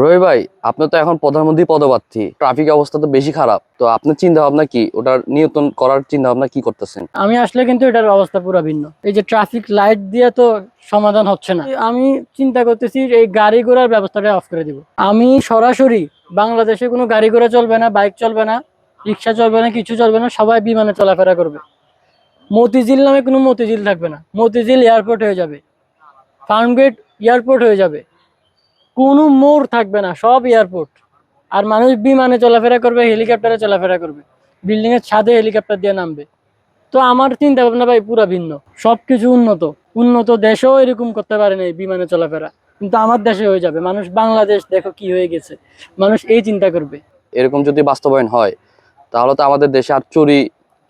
রবি ভাই, আপনি তো এখন প্রধানমন্ত্রী পদপ্রার্থী। ট্রাফিক অবস্থা তো বেশি খারাপ। তো আপনার চিন্তা ভাবনা কি? ওটার নিয়ন্ত্রণ করার চিন্তা ভাবনা কি করতেছেন? আমি আসলে কিন্তু এটার অবস্থা পুরো ভিন্ন। এই যে ট্রাফিক লাইট দিয়ে তো সমাধান হচ্ছে না। আমি চিন্তা করতেছি এই গাড়ি ঘোড়ার ব্যবস্থাটা অফ করে দিব। আমি সরাসরি বাংলাদেশে কোনো গাড়ি ঘোড়া চলবে না, বাইক চলবে না, রিক্সা চলবে না, কিছু চলবে না, সবাই বিমানে চলাফেরা করবে। মতিঝিল নামে কোনো মতিঝিল থাকবে না। মতিঝিল এয়ারপোর্ট হয়ে যাবে। ফার্মগেট এয়ারপোর্ট হয়ে যাবে। কোনো মোড় থাকবে না, সব এয়ারপোর্ট আর মানুষ বিমানে চলাফেরা করবে হেলিকপ্টারে চলাফেরা করবে। বিল্ডিং এর ছাদে হেলিকপ্টার দিয়ে নামবে। তো আমার চিন্তা ভাবনা ভাই পুরা ভিন্ন। সবকিছু উন্নত। উন্নত দেশেও এরকম করতে পারে না বিমানে চলাফেরা। কিন্তু আমার দেশে হয়ে যাবে। মানুষ বাংলাদেশ, দেখো কি হয়ে গেছে। মানুষ এই চিন্তা করবে। এরকম যদি বাস্তবায়ন হয়, তাহলে তো আমাদের দেশে আর চুরি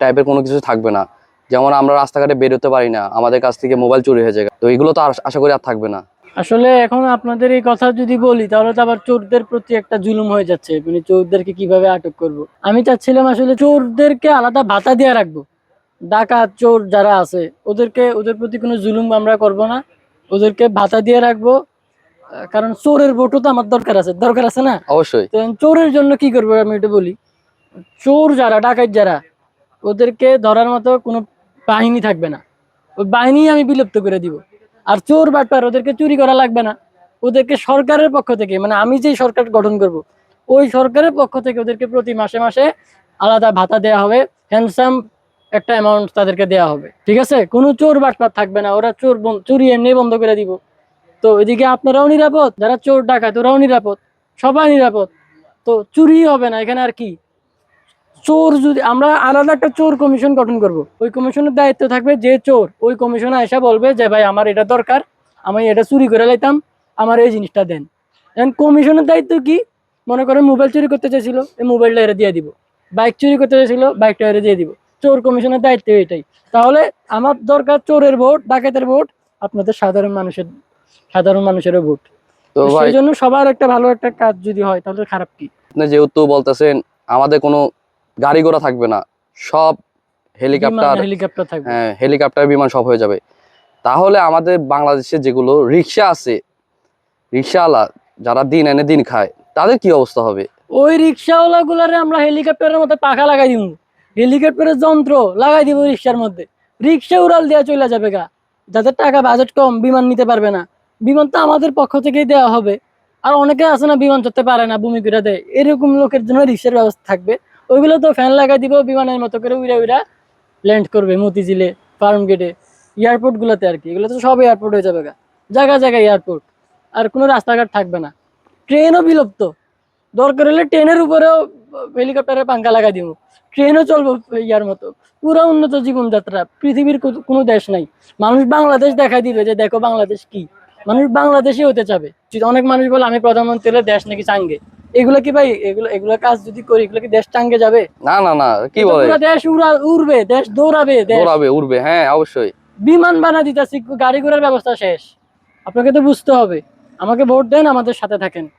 টাইপের কোনো কিছু থাকবে না। যেমন আমরা রাস্তাঘাটে বেরোতে পারি না। আমাদের কাছ থেকে মোবাইল চুরি হয়ে যায়। তো এগুলো তো আশা করি আর থাকবে না। আসলে এখন আপনাদের এই কথা যদি বলি তাহলে তো আবার চোরদের প্রতি একটা জুলুম হয়ে যাচ্ছে। মানে চোরদেরকে কীভাবে আটক করব। আমি চাচ্ছিলাম আসলে চোরদেরকে আলাদা ভাতা দিয়ে রাখব। ডাকাত চোর যারা আছে ওদেরকে ওদের প্রতি কোনো জুলুম আমরা করব না। ওদেরকে ভাতা দিয়ে রাখব। কারণ চোরের ভোটও তো আমার দরকার আছে। দরকার আছে না? অবশ্যই। চোরের জন্য কি করব আমি এটা বলি? চোর যারা ডাকাত যারা ওদেরকে ধরার মতো কোনো বাহিনী থাকবে না। ওই বাহিনী আমি বিলুপ্ত করে দিব। আর চোর বাটপার ওদেরকে চুরি করা লাগবে না। ওদেরকে সরকারের পক্ষ থেকে মানে আমি যেই সরকার গঠন করব, ওই সরকারের পক্ষ থেকে ওদেরকে প্রতি মাসে মাসে আলাদা ভাতা দেওয়া হবে হ্যান্ডসাম একটা অ্যামাউন্ট তাদেরকে দেওয়া হবে। ঠিক আছে? কোনো চোর বাটপার থাকবে না, ওরা চোর চুরি এমনি বন্ধ করে দিব। তো এদিকে আপনারাও নিরাপদ, যারা চোর ডাকাত ওরাও নিরাপদ, সবাই নিরাপদ। তো চুরি হবে না, এখানে আর কি? চোর যদি আমরা আলাদা একটা চোর কমিশন গঠন করব। ওই কমিশনের দায়িত্ব থাকবে যে চোর ওই কমিশনে এসে বলবে যে ভাই আমার এটা দরকার আমি এটা চুরি করে লাইতাম আমার এই জিনিসটা দেন। এখন কমিশনের দায়িত্ব কি? মনে করেন মোবাইল চুরি করতে চাইছিল এই মোবাইলটা এরা দিয়ে দিব। বাইক চুরি করতে চাইছিল বাইকটা এরা দিয়ে দিব। চোর কমিশনের দায়িত্ব এটাই। তাহলে আমার দরকার চোরের ভোট ডাকাতের ভোট আপনাদের সাধারণ মানুষের সাধারণ মানুষেরও ভোট। সেই জন্য সবার একটা ভালো একটা কাজ যদি হয় তাহলে খারাপ কি? আপনি যেহেতু বলতেছেন আমাদের কোনো গাড়ি ঘোড়া থাকবে না সব হেলিকপ্টার হেলিকপ্টার থাকবে। হ্যাঁ হেলিকপ্টার বিমান সব হয়ে যাবে। তাহলে আমাদের বাংলাদেশে যেগুলো রিক্সা আছে রিক্সাওয়ালা যারা দিন এনে দিন খায় তাদের কি অবস্থা হবে? ওই রিক্সাওয়ালা গুলারে আমরা হেলিকপ্টারের মধ্যে পাখা লাগাই দিব হেলিকপ্টারের যন্ত্র লাগাই দিব রিক্সার মধ্যে। রিক্সা উড়াল দেওয়া চলে যাবে গা। যাদের টাকা বাজেট কম বিমান নিতে পারবে না। বিমান তো আমাদের পক্ষ থেকেই দেওয়া হবে। আর অনেকে আছে না বিমান চড়তে পারে না ভূমি করে দেয়। এরকম লোকের জন্য রিক্সার ব্যবস্থা থাকবে। ওইগুলো তো ফ্যান লাগাই দিব, বিমানের মতো করে উড়া উড়া ল্যান্ড করবে মতিঝিলে ফার্ম গেটে এয়ারপোর্ট গুলোতে আর কি। এগুলো তো সব এয়ারপোর্ট হয়ে যাবে গা। জায়গা জায়গায় এয়ারপোর্ট আর কোনো রাস্তাঘাট থাকবে না। ট্রেনও বিলুপ্ত। দরকার হলে ট্রেনের উপরেও হেলিকপ্টারে পাঙ্খা লাগাই দিব। ট্রেনও চলবো ইয়ার মতো। পুরো উন্নত জীবনযাত্রা। পৃথিবীর কোনো দেশ নাই। মানুষ বাংলাদেশ দেখাই দিবে যে, দেখো বাংলাদেশ কি? মানুষ বাংলাদেশে হতে চাবে। অনেক মানুষ বলে, আমি প্রধানমন্ত্রী দেশ নাকি চাঙ্গে? এগুলো কি ভাই? এগুলো এগুলো কাজ যদি করি এগুলো কি দেশ টাঙ্গে যাবে? না না না কি বলে? পুরো দেশ উড়া উড়বে দেশ দৌড়াবে দেশ। দৌড়াবে উড়বে হ্যাঁ অবশ্যই। বিমান বানা দিতেছি গাড়ি ঘোড়ার ব্যবস্থা শেষ। আপনাকে তো বুঝতে হবে। আমাকে ভোট দেন আমাদের সাথে থাকেন।